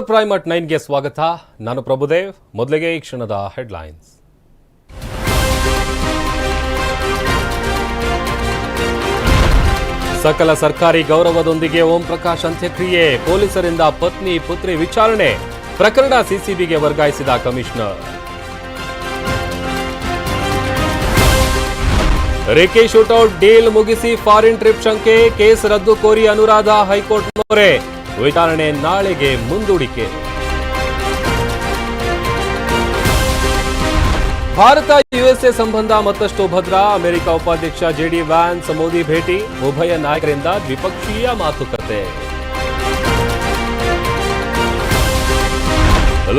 Power prime at ನೈನ್ಗೆ ಸ್ವಾಗತ. ನಾನು ಪ್ರಭುದೇವ್. ಮೊದಲಿಗೆ ಈ ಕ್ಷಣದ ಹೆಡ್ಲೈನ್ಸ್ ಸಕಲ ಸರ್ಕಾರಿ ಗೌರವದೊಂದಿಗೆ ಓಂ ಪ್ರಕಾಶ್ ಅಂತ್ಯಕ್ರಿಯೆ. ಪೊಲೀಸರಿಂದ ಪತ್ನಿ, ಪುತ್ರಿ ವಿಚಾರಣೆ. ಪ್ರಕರಣ ಸಿಸಿಬಿಗೆ ವರ್ಗಾಯಿಸಿದ ಕಮಿಷನರ್. ರೇಖೆ ಶೂಟೌಟ್ ಡೀಲ್ ಮುಗಿಸಿ ಫಾರಿನ್ ಟ್ರಿಪ್ ಶಂಕೆ. ಕೇಸ್ ರದ್ದು ಕೋರಿ ಅನುರಾಧ ಹೈಕೋರ್ಟ್ ಮೊರೆ. ವಿಚಾರಣೆ ನಾಳೆಗೆ ಮುಂದೂಡಿಕೆ. ಭಾರತ, ಯುಎಸ್ಎ ಸಂಬಂಧ ಮತ್ತಷ್ಟು ಭದ್ರ. ಅಮೆರಿಕ ಉಪಾಧ್ಯಕ್ಷ ಜೆಡಿ ವ್ಯಾನ್ಸ್ ಮೋದಿ ಭೇಟಿ. ಉಭಯ ನಾಯಕರಿಂದ ದ್ವಿಪಕ್ಷೀಯ ಮಾತುಕತೆ.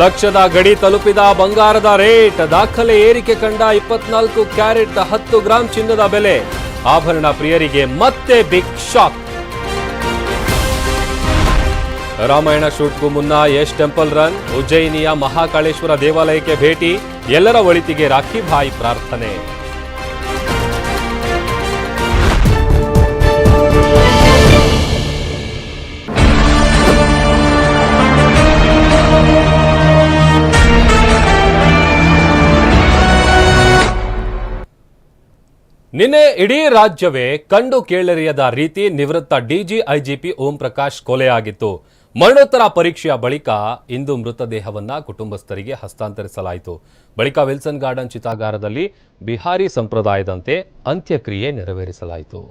ಲಕ್ಷದ ಗಡಿ ತಲುಪಿದ ಬಂಗಾರದ ರೇಟ್. ದಾಖಲೆ ಏರಿಕೆ ಕಂಡ ಇಪ್ಪತ್ನಾಲ್ಕು ಕ್ಯಾರೆಟ್ ಹತ್ತು ಗ್ರಾಂ ಚಿನ್ನದ ಬೆಲೆ. ಆಭರಣ ಪ್ರಿಯರಿಗೆ ಮತ್ತೆ ಬಿಗ್ ಶಾಕ್. ರಾಮಾಯಣ ಶೂಟ್ಗೂ ಮುನ್ನ ಯಶ್ ಟೆಂಪಲ್ ರನ್, ಉಜ್ಜಯಿನಿಯ ಮಹಾಕಾಳೇಶ್ವರ ದೇವಾಲಯಕ್ಕೆ ಭೇಟಿ, ಎಲ್ಲರ ಒಳಿತಿಗೆ ರಾಖಿ ಭಾಯ್ ಪ್ರಾರ್ಥನೆ. ನಿನ್ನೆ ಇಡೀ ರಾಜ್ಯವೇ ಕಂಡು ಕೇಳರಿಯದ ರೀತಿ ನಿವೃತ್ತ ಡಿಜಿ ಐಜಿಪಿ ಓಂ ಪ್ರಕಾಶ್ ಕೊಲೆಯಾಗಿತ್ತು. ಮರಣೋತ್ತರ ಪರೀಕ್ಷೆಯ ಬಳಿಕ ಇಂದು ಮೃತದೇಹವನ್ನು ಕುಟುಂಬಸ್ಥರಿಗೆ ಹಸ್ತಾಂತರಿಸಲಾಯಿತು. ಬಳಿಕ ವಿಲ್ಸನ್ ಗಾರ್ಡನ್ ಚಿತಾಗಾರದಲ್ಲಿ ಬಿಹಾರಿ ಸಂಪ್ರದಾಯದಂತೆ ಅಂತ್ಯಕ್ರಿಯೆ ನೆರವೇರಿಸಲಾಯಿತು.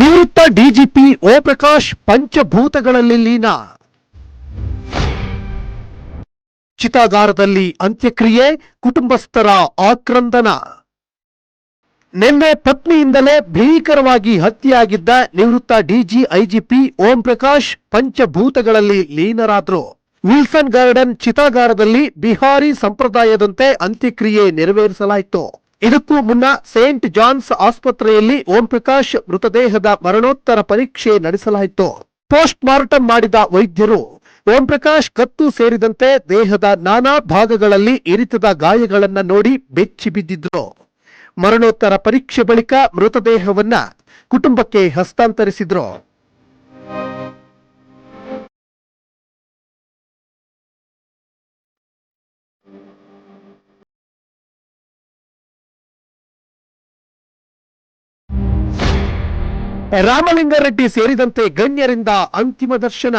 ನಿವೃತ್ತ ಡಿಜಿಪಿ ಓಂಪ್ರಕಾಶ್ ಪಂಚಭೂತಗಳಲ್ಲಿ ಲೀನ ಚಿತಾಗಾರದಲ್ಲಿ ಅಂತ್ಯಕ್ರಿಯೆ, ಕುಟುಂಬಸ್ಥರ ಆಕ್ರಂದನ. ನಿನ್ನೆ ಪತ್ನಿಯಿಂದಲೇ ಭೀಕರವಾಗಿ ಹತ್ಯೆಯಾಗಿದ್ದ ನಿವೃತ್ತ ಡಿಜಿ ಐಜಿಪಿ ಓಂ ಪ್ರಕಾಶ್ ಪಂಚಭೂತಗಳಲ್ಲಿ ಲೀನರಾದರು. ವಿಲ್ಸನ್ ಗಾರ್ಡನ್ ಚಿತಾಗಾರದಲ್ಲಿ ಬಿಹಾರಿ ಸಂಪ್ರದಾಯದಂತೆ ಅಂತ್ಯಕ್ರಿಯೆ ನೆರವೇರಿಸಲಾಯಿತು. ಇದಕ್ಕೂ ಮುನ್ನ ಸೇಂಟ್ ಜಾನ್ಸ್ ಆಸ್ಪತ್ರೆಯಲ್ಲಿ ಓಂ ಪ್ರಕಾಶ್ ಮೃತದೇಹದ ಮರಣೋತ್ತರ ಪರೀಕ್ಷೆ ನಡೆಸಲಾಯಿತು. ಪೋಸ್ಟ್ ಮಾರ್ಟಂ ಮಾಡಿದ ವೈದ್ಯರು ಓಂ ಪ್ರಕಾಶ್ ಕತ್ತು ಸೇರಿದಂತೆ ದೇಹದ ನಾನಾ ಭಾಗಗಳಲ್ಲಿ ಇರಿತದ ಗಾಯಗಳನ್ನ ನೋಡಿ ಬೆಚ್ಚಿ ಬಿದ್ದಿದ್ರು. ಮರಣೋತ್ತರ ಪರೀಕ್ಷೆ ಬಳಿಕ ಮೃತದೇಹವನ್ನ ಕುಟುಂಬಕ್ಕೆ ಹಸ್ತಾಂತರಿಸಿದ್ರು. ರಾಮಲಿಂಗಾರೆಡ್ಡಿ ಸೇರಿದಂತೆ ಗಣ್ಯರಿಂದ ಅಂತಿಮ ದರ್ಶನ.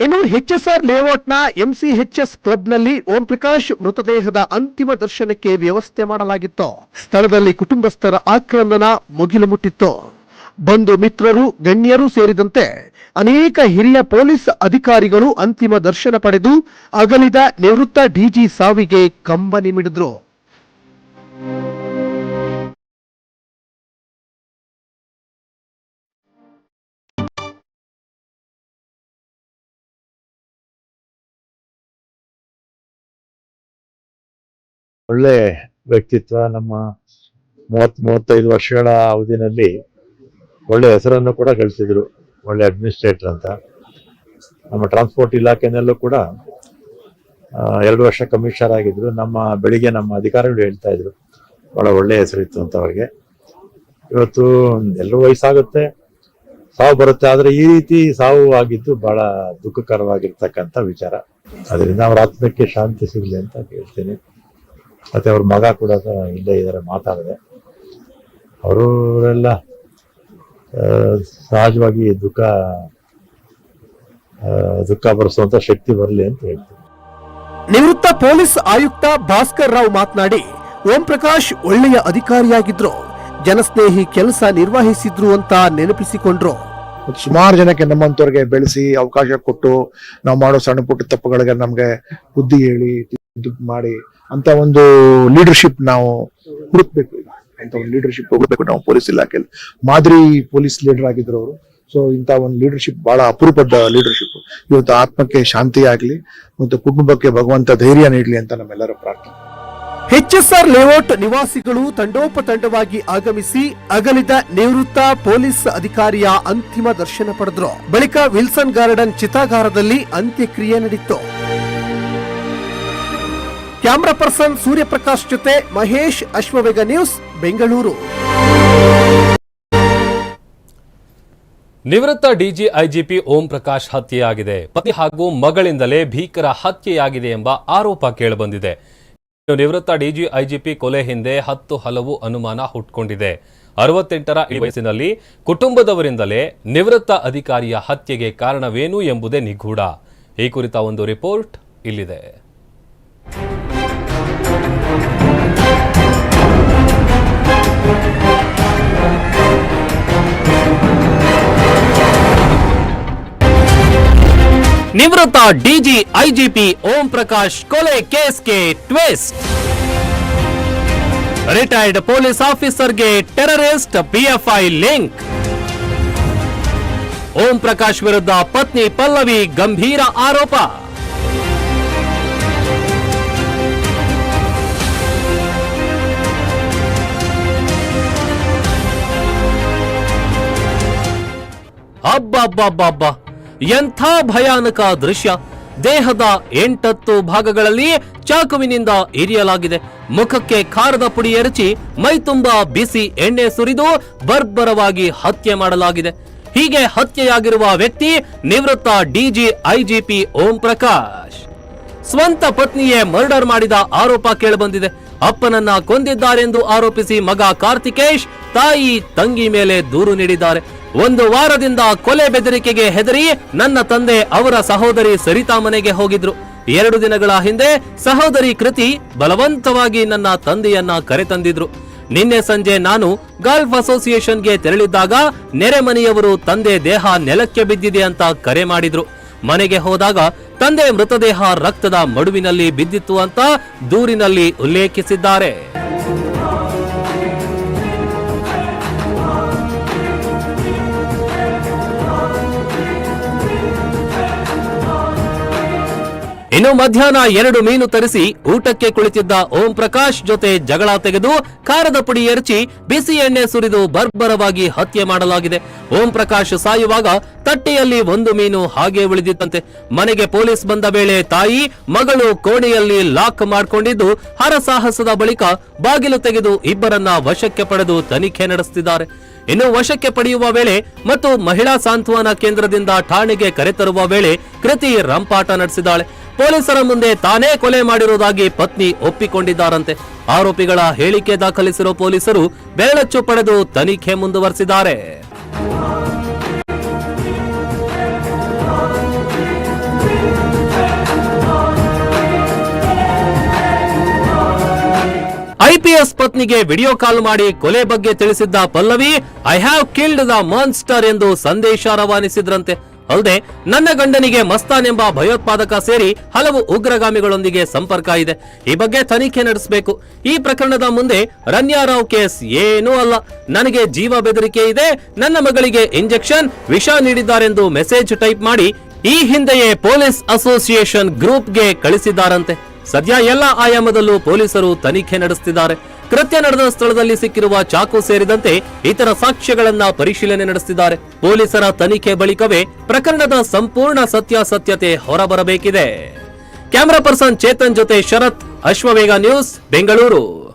ಇನ್ನು ಎಚ್ಎಸ್ಆರ್ ಲೇಔಟ್ನ ಎಂಸಿಎಚ್ಎಸ್ ಕ್ಲಬ್ನಲ್ಲಿ ಓಂ ಪ್ರಕಾಶ್ ಮೃತದೇಹದ ಅಂತಿಮ ದರ್ಶನಕ್ಕೆ ವ್ಯವಸ್ಥೆ ಮಾಡಲಾಗಿತ್ತು. ಸ್ಥಳದಲ್ಲಿ ಕುಟುಂಬಸ್ಥರ ಆಕ್ರಂದನ ಮುಗಿಲು ಮುಟ್ಟಿತ್ತು ಬಂಧು ಮಿತ್ರರು, ಗಣ್ಯರು ಸೇರಿದಂತೆ ಅನೇಕ ಹಿರಿಯ ಪೊಲೀಸ್ ಅಧಿಕಾರಿಗಳು ಅಂತಿಮ ದರ್ಶನ ಪಡೆದು ಅಗಲಿದ ನಿವೃತ್ತ ಡಿಜಿ ಸಾವಿಗೆ ಕಂಬನಿ ಮಿಡಿದ್ರು. ಒಳ್ಳೆ ವ್ಯಕ್ತಿತ್ವ, ನಮ್ಮ ಮೂವತ್ ಮೂವತ್ತೈದು ವರ್ಷಗಳ ಅವಧಿನಲ್ಲಿ ಒಳ್ಳೆ ಹೆಸರನ್ನು ಕೂಡ ಗಳಿಸಿದ್ರು, ಒಳ್ಳೆ ಅಡ್ಮಿನಿಸ್ಟ್ರೇಟರ್ ಅಂತ. ನಮ್ಮ ಟ್ರಾನ್ಸ್ಪೋರ್ಟ್ ಇಲಾಖೆನಲ್ಲೂ ಕೂಡ ಎರಡು ವರ್ಷ ಕಮಿಷನರ್ ಆಗಿದ್ರು. ನಮ್ಮ ಬೆಳಿಗ್ಗೆ ನಮ್ಮ ಅಧಿಕಾರಿಗಳು ಹೇಳ್ತಾ ಇದ್ರು, ಬಹಳ ಒಳ್ಳೆ ಹೆಸರಿತ್ತು ಅಂತ ಅವ್ರಿಗೆ. ಇವತ್ತು ಎಲ್ಲರೂ ವಯಸ್ಸಾಗುತ್ತೆ, ಸಾವು ಬರುತ್ತೆ, ಆದ್ರೆ ಈ ರೀತಿ ಸಾವು ಆಗಿದ್ದು ಬಹಳ ದುಃಖಕರವಾಗಿರ್ತಕ್ಕಂಥ ವಿಚಾರ. ಅದರಿಂದ ಅವ್ರ ಆತ್ಮಕ್ಕೆ ಶಾಂತಿ ಸಿಗಲಿ ಅಂತ ಕೇಳ್ತೀನಿ ಮತ್ತೆ ಅವ್ರ ಮಗ ಕೂಡ ಇಲ್ಲೇ ಇದ್ದಾರೆ ಮಾತಾಡಿದೆ. ಅವರೆಲ್ಲ ಸಹಜವಾಗಿ ದುಃಖ ದುಃಖ ಅಂತ ಶಕ್ತಿ ಬರಲಿ ಅಂತ ಹೇಳ್ತೀನಿ. ನಿವೃತ್ತ ಪೊಲೀಸ್ ಆಯುಕ್ತ ಭಾಸ್ಕರ್ ರಾವ್ ಮಾತನಾಡಿ ಓಂ ಪ್ರಕಾಶ್ ಒಳ್ಳೆಯ ಅಧಿಕಾರಿಯಾಗಿದ್ರು ಜನಸ್ನೇಹಿ ಕೆಲಸ ನಿರ್ವಹಿಸಿದ್ರು ಅಂತ ನೆನಪಿಸಿಕೊಂಡ್ರು. ಸುಮಾರು ಜನಕ್ಕೆ ನಮ್ಮಂತವ್ರಿಗೆ ಬೆಳೆಸಿ ಅವಕಾಶ ಕೊಟ್ಟು ನಾವು ಮಾಡೋ ಸಣ್ಣ ಪುಟ್ಟ ತಪ್ಪುಗಳಿಗೆ ನಮ್ಗೆ ಬುದ್ಧಿ ಹೇಳಿ ಇದು ಮಾಡಿ ಅಂತ ಒಂದು ಲೀಡರ್ಶಿಪ್ ನಾವು ಹುಡುಕ್ಬೇಕು ಈಗ. ಅಂತ ಒಂದು ಲೀಡರ್ಶಿಪ್ ಹುಡುಕ್ಬೇಕು. ನಾವು ಪೊಲೀಸ್ ಇಲಾಖೆಯಲ್ಲಿ ಮಾದರಿ ಪೊಲೀಸ್ ಲೀಡರ್ ಆಗಿದ್ರು ಅವರು. ಸೊ ಇಂತ ಒಂದು ಲೀಡರ್ಶಿಪ್ ಬಹಳ ಅಪರೂಪದ ಲೀಡರ್ಶಿಪ್ ಇವತ್ತು ಆತ್ಮಕ್ಕೆ ಶಾಂತಿ ಆಗ್ಲಿ ಮತ್ತು ಕುಟುಂಬಕ್ಕೆ ಭಗವಂತ ಧೈರ್ಯ ನೀಡ್ಲಿ ಅಂತ ನಮ್ಮೆಲ್ಲರ ಪ್ರಾರ್ಥನೆ. ಎಚ್ಎಸ್ಆರ್ ಲೇಔಟ್ ನಿವಾಸಿಗಳು ತಂಡೋಪತಂಡವಾಗಿ ಆಗಮಿಸಿ ಅಗಲಿದ ನಿವೃತ್ತ ಪೊಲೀಸ್ ಅಧಿಕಾರಿಯ ಅಂತಿಮ ದರ್ಶನ ಪಡೆದ್ರು. ಬಳಿಕ ವಿಲ್ಸನ್ ಗಾರ್ಡನ್ ಚಿತಾಗಾರದಲ್ಲಿ ಅಂತ್ಯಕ್ರಿಯೆ ನಡೆಯಿತು ಕ್ಯಾಮ್ರಾ ಪರ್ಸನ್ ಸೂರ್ಯಪ್ರಕಾಶ್ ಜೊತೆ ಮಹೇಶ್ ಅಶ್ವವೇಗ ನ್ಯೂಸ್, ಬೆಂಗಳೂರು. ನಿವೃತ್ತ ಡಿಜಿ ಐಜಿಪಿ ಓಂ ಪ್ರಕಾಶ್ ಹತ್ಯೆಯಾಗಿದೆ. ಪತಿ ಹಾಗೂ ಮಗಳಿಂದಲೇ ಭೀಕರ ಹತ್ಯೆಯಾಗಿದೆ ಎಂಬ ಆರೋಪ ಕೇಳಿಬಂದಿದೆ. ನಿವೃತ್ತ ಡಿಜಿ ಐಜಿಪಿ ಕೊಲೆ ಹಿಂದೆ ಹತ್ತು ಹಲವು ಅನುಮಾನ ಹುಟ್ಕೊಂಡಿದೆ. ಅರವತ್ತೆಂಟರ ಈ ವಯಸ್ಸಿನಲ್ಲಿ ಕುಟುಂಬದವರಿಂದಲೇ ನಿವೃತ್ತ ಅಧಿಕಾರಿಯ ಹತ್ಯೆಗೆ ಕಾರಣವೇನು ಎಂಬುದೇ ನಿಗೂಢ. ಈ ಕುರಿತ ಒಂದು ರಿಪೋರ್ಟ್ ಇಲ್ಲಿದೆ. ನಿವೃತ್ತ ಡಿಜಿ ಐಜಿಪಿ ಓಂ ಪ್ರಕಾಶ್ ಕೊಲೆ ಕೇಸ್ಗೆ twist retired police ಆಫೀಸರ್ಗೆ terrorist PFI link Om Prakash ವಿರುದ್ಧ ಪತ್ನಿ ಪಲ್ಲವಿ ಗಂಭೀರ ಆರೋಪ ಅಬ್ಬಬ್ಬಬ್ಬಬ್ಬ ಎಂಥ ಭಯಾನಕ ದೃಶ್ಯ. ದೇಹದ ಎಂಟತ್ತು ಭಾಗಗಳಲ್ಲಿ ಚಾಕುವಿನಿಂದ ಇರಿಯಲಾಗಿದೆ. ಮುಖಕ್ಕೆ ಖಾರದ ಪುಡಿ ಎರಚಿ ಮೈತುಂಬ ಬಿಸಿ ಎಣ್ಣೆ ಸುರಿದು ಬರ್ಬರವಾಗಿ ಹತ್ಯೆ ಮಾಡಲಾಗಿದೆ. ಹೀಗೆ ಹತ್ಯೆಯಾಗಿರುವ ವ್ಯಕ್ತಿ ನಿವೃತ್ತ ಡಿಜಿ ಐಜಿಪಿ ಓಂ ಪ್ರಕಾಶ್. ಸ್ವಂತ ಪತ್ನಿಯೇ ಮರ್ಡರ್ ಮಾಡಿದ ಆರೋಪ ಕೇಳಿಬಂದಿದೆ. ಅಪ್ಪನನ್ನ ಕೊಂದಿದ್ದಾರೆಂದು ಆರೋಪಿಸಿ ಮಗ ಕಾರ್ತಿಕೇಶ್ ತಾಯಿ ತಂಗಿ ಮೇಲೆ ದೂರು ನೀಡಿದ್ದಾರೆ. ಒಂದು ವಾರದಿಂದ ಕೊಲೆ ಬೆದರಿಕೆಗೆ ಹೆದರಿ ನನ್ನ ತಂದೆ ಅವರ ಸಹೋದರಿ ಸರಿತಾ ಮನೆಗೆ ಹೋಗಿದ್ರು. ಎರಡು ದಿನಗಳ ಹಿಂದೆ ಸಹೋದರಿ ಕೃತಿ ಬಲವಂತವಾಗಿ ನನ್ನ ತಂದೆಯನ್ನ ಕರೆತಂದಿದ್ರು. ನಿನ್ನೆ ಸಂಜೆ ನಾನು ಗಾಲ್ಫ್ ಅಸೋಸಿಯೇಷನ್ಗೆ ತೆರಳಿದ್ದಾಗ ನೆರೆಮನೆಯವರು ತಂದೆ ದೇಹ ನೆಲಕ್ಕೆ ಬಿದ್ದಿದೆ ಅಂತ ಕರೆ ಮಾಡಿದ್ರು. ಮನೆಗೆ ಹೋದಾಗ ತಂದೆ ಮೃತದೇಹ ರಕ್ತದ ಮಡುವಿನಲ್ಲಿ ಬಿದ್ದಿತ್ತು ಅಂತ ದೂರಿನಲ್ಲಿ ಉಲ್ಲೇಖಿಸಿದ್ದಾರೆ. ಇನ್ನು ಮಧ್ಯಾಹ್ನ ಎರಡು ಮೀನು ತರಿಸಿ ಊಟಕ್ಕೆ ಕುಳಿತಿದ್ದ ಓಂ ಪ್ರಕಾಶ್ ಜೊತೆ ಜಗಳ ತೆಗೆದು ಖಾರದ ಪುಡಿ ಎರಚಿ ಬಿಸಿ ಎಣ್ಣೆ ಸುರಿದು ಬರ್ಬರವಾಗಿ ಹತ್ಯೆ ಮಾಡಲಾಗಿದೆ. ಓಂ ಪ್ರಕಾಶ್ ಸಾಯುವಾಗ ತಟ್ಟೆಯಲ್ಲಿ ಒಂದು ಮೀನು ಹಾಗೆ ಉಳಿದಿತ್ತಂತೆ ಮನೆಗೆ ಪೊಲೀಸ್ ಬಂದ ವೇಳೆ ತಾಯಿ, ಮಗಳು ಕೋಣೆಯಲ್ಲಿ ಲಾಕ್ ಮಾಡಿಕೊಂಡಿದ್ದು ಹರಸಾಹಸದ ಬಳಿಕ ಬಾಗಿಲು ತೆಗೆದು ಇಬ್ಬರನ್ನ ವಶಕ್ಕೆ ಪಡೆದು ತನಿಖೆ ನಡೆಸುತ್ತಿದ್ದಾರೆ ಇನ್ನು ವಶಕ್ಕೆ ಪಡೆಯುವ ವೇಳೆ ಮತ್ತು ಮಹಿಳಾ ಸಾಂತ್ವನ ಕೇಂದ್ರದಿಂದ ಠಾಣೆಗೆ ಕರೆತರುವ ವೇಳೆ ಕೃತಿ ರಂಪಾಟ ನಡೆಸಿದ್ದಾಳೆ. ಪೊಲೀಸರ ಮುಂದೆ ತಾನೇ ಕೊಲೆ ಮಾಡಿರುವುದಾಗಿ ಪತ್ನಿ ಒಪ್ಪಿಕೊಂಡಿದ್ದಾರಂತೆ. ಆರೋಪಿಗಳ ಹೇಳಿಕೆ ದಾಖಲಿಸಿರುವ ಪೊಲೀಸರು ಬೆರಳಚ್ಚು ಪಡೆದು ತನಿಖೆ ಮುಂದುವರೆಸಿದ್ದಾರೆ. ಐಪಿಎಸ್ ಪತ್ನಿಗೆ ವಿಡಿಯೋ ಕಾಲ್ ಮಾಡಿ ಕೊಲೆ ಬಗ್ಗೆ ತಿಳಿಸಿದ್ದ Pallavi, I have killed the monster ಎಂದು ಸಂದೇಶ ರವಾನಿಸಿದ್ರಂತೆ. ಅಲ್ಲದೆ, ನನ್ನ ಗಂಡನಿಗೆ ಮಸ್ತಾನ್ ಎಂಬ ಭಯೋತ್ಪಾದಕ ಸೇರಿ ಹಲವು ಉಗ್ರಗಾಮಿಗಳೊಂದಿಗೆ ಸಂಪರ್ಕ ಇದೆ. ಈ ಬಗ್ಗೆ ತನಿಖೆ ನಡೆಸಬೇಕು. ಈ ಪ್ರಕರಣದ ಮುಂದೆ ರನ್ಯಾರಾವ್ ಕೇಸ್ ಏನೂ ಅಲ್ಲ. ನನಗೆ ಜೀವ ಬೆದರಿಕೆ ಇದೆ. ನನ್ನ ಮಗಳಿಗೆ ಇಂಜೆಕ್ಷನ್, ವಿಷ ನೀಡಿದ್ದಾರೆಂದು ಮೆಸೇಜ್ ಟೈಪ್ ಮಾಡಿ ಈ ಹಿಂದೆಯೇ ಪೊಲೀಸ್ ಅಸೋಸಿಯೇಷನ್ ಗ್ರೂಪ್ಗೆ ಕಳಿಸಿದ್ದಾರಂತೆ. ಸದ್ಯ ಎಲ್ಲ ಆಯಾಮದಲ್ಲೂ ಪೊಲೀಸರು ತನಿಖೆ ನಡೆಸುತ್ತಿದ್ದಾರೆ ಕೃತ್ಯ ನಡೆದ ಸ್ಥಳದಲ್ಲಿ ಸಿಕ್ಕಿರುವ ಚಾಕು ಸೇರಿದಂತೆ ಇತರ ಸಾಕ್ಷ್ಯಗಳನ್ನ ಪರಿಶೀಲನೆ ನಡೆಸಿದ್ದಾರೆ ಪೊಲೀಸರ ತನಿಖೆ ಬಳಿಕವೇ ಪ್ರಕರಣದ ಸಂಪೂರ್ಣ ಸತ್ಯಾಸತ್ಯತೆ ಹೊರಬರಬೇಕಿದೆ. ಕ್ಯಾಮರಾ ಪರ್ಸನ್ ಚೇತನ್ ಜೊತೆ ಶರತ್ ಅಶ್ವವೇಗ ನ್ಯೂಸ್, ಬೆಂಗಳೂರು.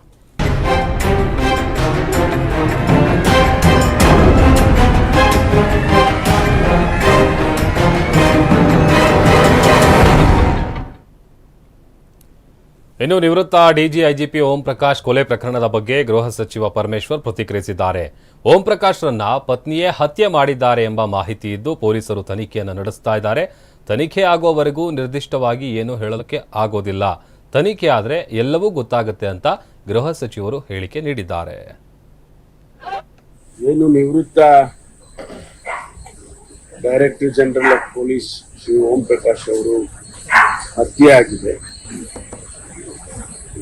ಇನ್ನು ನಿವೃತ್ತ ಡಿಜಿ ಐಜಿಪಿ ಓಂ ಪ್ರಕಾಶ್ ಕೊಲೆ ಪ್ರಕರಣದ ಬಗ್ಗೆ ಗೃಹ ಸಚಿವ ಪರಮೇಶ್ವರ್ ಪ್ರತಿಕ್ರಿಯಿಸಿದ್ದಾರೆ. ಓಂ ಪ್ರಕಾಶ್ರನ್ನ ಪತ್ನಿಯೇ ಹತ್ಯೆ ಮಾಡಿದ್ದಾರೆ ಎಂಬ ಮಾಹಿತಿ ಇದ್ದು ಪೊಲೀಸರು ತನಿಖೆಯನ್ನು ನಡೆಸ್ತಾ ಇದ್ದಾರೆ. ತನಿಖೆ ಆಗುವವರೆಗೂ ನಿರ್ದಿಷ್ಟವಾಗಿ ಏನು ಹೇಳಲಿಕ್ಕೆ ಆಗೋದಿಲ್ಲ. ತನಿಖೆ ಆದರೆ ಎಲ್ಲವೂ ಗೊತ್ತಾಗುತ್ತೆ ಅಂತ ಗೃಹ ಸಚಿವರು ಹೇಳಿಕೆ ನೀಡಿದ್ದಾರೆ. ಏನು ನಿವೃತ್ತ director general of police Shri Om Prakash ಅವರು ಹತ್ಯೆ ಆಗಿದೆ.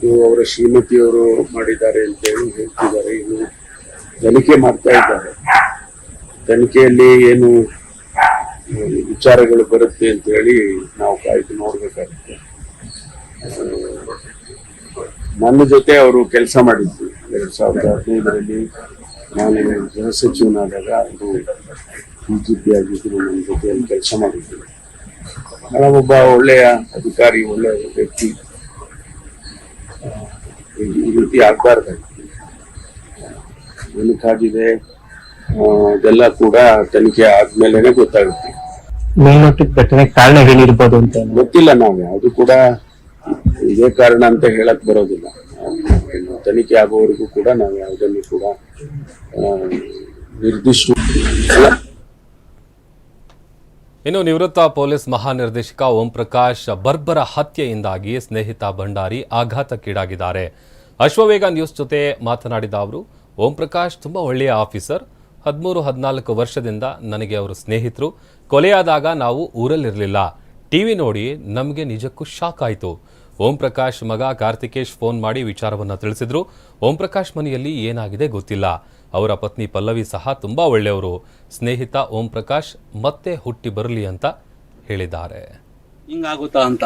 ಇದು ಅವರ ಶ್ರೀಮತಿಯವರು ಮಾಡಿದ್ದಾರೆ ಅಂತ ಹೇಳಿ ಹೇಳ್ತಿದ್ದಾರೆ. ಇನ್ನು ತನಿಖೆ ಮಾಡ್ತಾ ಇದ್ದಾರೆ. ತನಿಖೆಯಲ್ಲಿ ಏನು ವಿಚಾರಗಳು ಬರುತ್ತೆ ಅಂತ ಹೇಳಿ ನಾವು ಕಾಯ್ದು ನೋಡ್ಬೇಕಾಗುತ್ತೆ. ನನ್ನ ಜೊತೆ ಅವರು ಕೆಲಸ ಮಾಡಿದ್ರು. ಎರಡ್ ಸಾವಿರದ ಹದಿನೈದರಲ್ಲಿ ನಾನು ಗೃಹ ಸಚಿವನಾದಾಗ ಅವರು ಬಿಜೆಪಿ ಆಗಿದ್ರು, ನನ್ನ ಜೊತೆಯಲ್ಲಿ ಕೆಲಸ ಮಾಡಿದ್ರು. ಒಬ್ಬ ಒಳ್ಳೆಯ ಅಧಿಕಾರಿ, ಒಳ್ಳೆಯ ವ್ಯಕ್ತಿ. ಈ- ಆಗ್ಬಾರ್ದು. ರೀತಿ ಏನಕ್ಕಾಗಿದೆ ಆ, ಇದೆಲ್ಲ ಕೂಡ ತನಿಖೆ ಆದ್ಮೇಲೆನೆ ಗೊತ್ತಾಗುತ್ತೆ. ಮೇಲ್ನೋಟಕ್ಕೆ ಘಟನೆ ಕಾರಣ ಹೇಳಿರ್ಬೋದು ಅಂತ ಗೊತ್ತಿಲ್ಲ ನಾವು. ಅದು ಕೂಡ ಇದೇ ಕಾರಣ ಅಂತ ಹೇಳಕ್ ಬರೋದಿಲ್ಲ. ತನಿಖೆ ಆಗೋವರೆಗೂ ಕೂಡ ನಾವು ಯಾವುದನ್ನು ಕೂಡ ನಿರ್ದಿಷ್ಟ ಇನ್ನು ನಿವೃತ್ತ ಪೊಲೀಸ್ ಮಹಾನಿರ್ದೇಶಕ ಓಂ ಪ್ರಕಾಶ್ ಬರ್ಬರ ಹತ್ಯೆಯಿಂದಾಗಿ ಸ್ನೇಹಿತ ಭಂಡಾರಿ ಆಘಾತಕ್ಕೀಡಾಗಿದ್ದಾರೆ. ಅಶ್ವವೇಗ ನ್ಯೂಸ್ ಜೊತೆ ಮಾತನಾಡಿದ ಅವರು ಓಂ ಪ್ರಕಾಶ್ ತುಂಬಾ ಒಳ್ಳೆಯ ಆಫೀಸರ್. ಹದಿಮೂರು, ಹದಿನಾಲ್ಕು ವರ್ಷದಿಂದ ನನಗೆ ಅವರು ಸ್ನೇಹಿತರು. ಕೊಲೆಯಾದಾಗ ನಾವು ಊರಲ್ಲಿರಲಿಲ್ಲ. ಟಿವಿ ನೋಡಿ ನಮಗೆ ನಿಜಕ್ಕೂ ಶಾಕ್ ಆಯಿತು. ಓಂ ಪ್ರಕಾಶ್ ಮಗ ಕಾರ್ತಿಕೇಶ್ ಫೋನ್ ಮಾಡಿ ವಿಚಾರವನ್ನು ತಿಳಿಸಿದ್ರು. ಓಂ ಪ್ರಕಾಶ್ ಮನೆಯಲ್ಲಿ ಏನಾಗಿದೆ ಗೊತ್ತಿಲ್ಲ. ಅವರ ಪತ್ನಿ ಪಲ್ಲವಿ ಸಹ ತುಂಬಾ ಒಳ್ಳೆಯವರು. ಸ್ನೇಹಿತ ಓಂ ಪ್ರಕಾಶ್ ಮತ್ತೆ ಹುಟ್ಟಿ ಬರಲಿ ಅಂತ ಹೇಳಿದ್ದಾರೆ. ಹಿಂಗಾಗುತ್ತಾ ಅಂತ.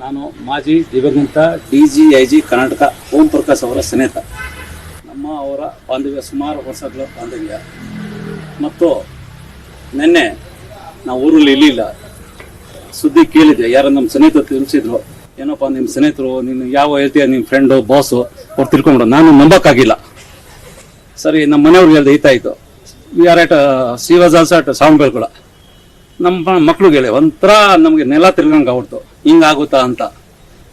ನಾನು ಮಾಜಿ ದಿವಂಗತ, D G I G Karnataka Om Prakash ಅವರ ಸ್ನೇಹಿತ. ನಮ್ಮ ಅವರ ಬಾಂಧವ್ಯ ಸುಮಾರು ವರ್ಷಗಳ ಬಾಂಧವ್ಯ. ಮತ್ತು ನಿನ್ನೆ ನಾವು ಊರಲ್ಲಿ ಇರಲಿಲ್ಲ. ಸುದ್ದಿ ಕೇಳಿದೆ, ಯಾರೋ ನಮ್ಮ ಸ್ನೇಹಿತರು ತಿಳಿಸಿದ್ರು. ಏನಪ್ಪ, ನಿಮ್ಮ ಸ್ನೇಹಿತರು, ನೀನು ಯಾವ ಹೇಳ್ತೀಯ, ನಿಮ್ಮ ಫ್ರೆಂಡು ಬಾಸು ಅವ್ರು ತಿಳ್ಕೊಂಡ್ರು ನಾನು ನಂಬಕ್ಕಾಗಿಲ್ಲ. ಸರಿ, ನಮ್ಮ ಮನೆಯವ್ರಿಗೆ ಹೇಳ್ದೆ ಈತಾಯ್ತು we are at C was also at Belkola ನಮ್ಮ ಮಕ್ಳಿಗೆ ಹೇಳಿ ಒಂಥರ ನಮಗೆ ನೆಲ ತಿರ್ಗಂಗೆ ಆಗ್ಬಿಡ್ತು. ಹಿಂಗಾಗುತ್ತಾ ಅಂತ.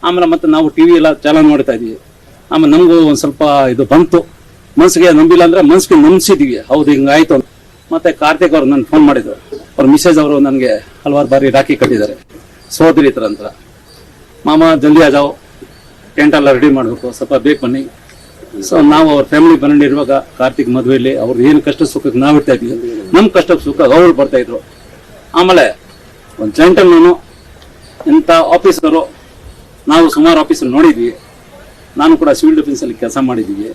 ಆಮೇಲೆ ಮತ್ತೆ ನಾವು ಟಿ ವಿ ಎಲ್ಲ ಚಾಲನ್ ಮಾಡ್ತಾ ಇದೀವಿ. ಆಮೇಲೆ ನಮಗೂ ಒಂದು ಸ್ವಲ್ಪ ಇದು ಬಂತು. ಮನ್ಸಿಗೆ ನಂಬಿಲ್ಲ ಅಂದ್ರೆ ಮನ್ಸಿಗೆ ನಂಬಿಸಿದ್ವಿ. ಹೌದು ಹಿಂಗಾಯ್ತು ಅಂತ. ಮತ್ತೆ ಕಾರ್ತಿಕ್ ಅವರು ನನ್ಗೆ ಫೋನ್ ಮಾಡಿದ್ರು. ಅವ್ರ ಮಿಸೇಜ್ ಅವರು ನನಗೆ ಹಲವಾರು ಬಾರಿ ರಾಖಿ ಕಟ್ಟಿದ್ದಾರೆ. ಸೋದರಿ ಹತ್ರ ಮಾಮ, ಜಲ್ದಿ ಆಜಾವ್ ಟೆಂಟ್ ಎಲ್ಲ ರೆಡಿ ಮಾಡಬೇಕು. ಸ್ವಲ್ಪ ಬೇಗ ಬನ್ನಿ. ಸೊ ನಾವು ಅವ್ರ ಫ್ಯಾಮಿಲಿ ಬಂದಿರುವಾಗ ಕಾರ್ತಿಕ್ ಮದುವೆಯಲ್ಲಿ ಅವ್ರ ಏನು ಕಷ್ಟ ಸುಖಕ್ಕೆ ನಾವು ಇರ್ತಾ ಇದ್ವಿ. ನಮ್ಮ ಕಷ್ಟಕ್ಕೆ ಸುಖ ಅವ್ರು ಬರ್ತಾ ಇದ್ರು. ಆಮೇಲೆ ಒಂದು ಜೆಂಟಲ್ಮನು ಇಂಥ ಆಫೀಸರು ನಾವು ಸುಮಾರು ಆಫೀಸಲ್ಲಿ ನೋಡಿದ್ವಿ. ನಾನು ಕೂಡ ಸಿವಿಲ್ ಡಿಫೆನ್ಸಲ್ಲಿ ಕೆಲಸ ಮಾಡಿದ್ದೀವಿ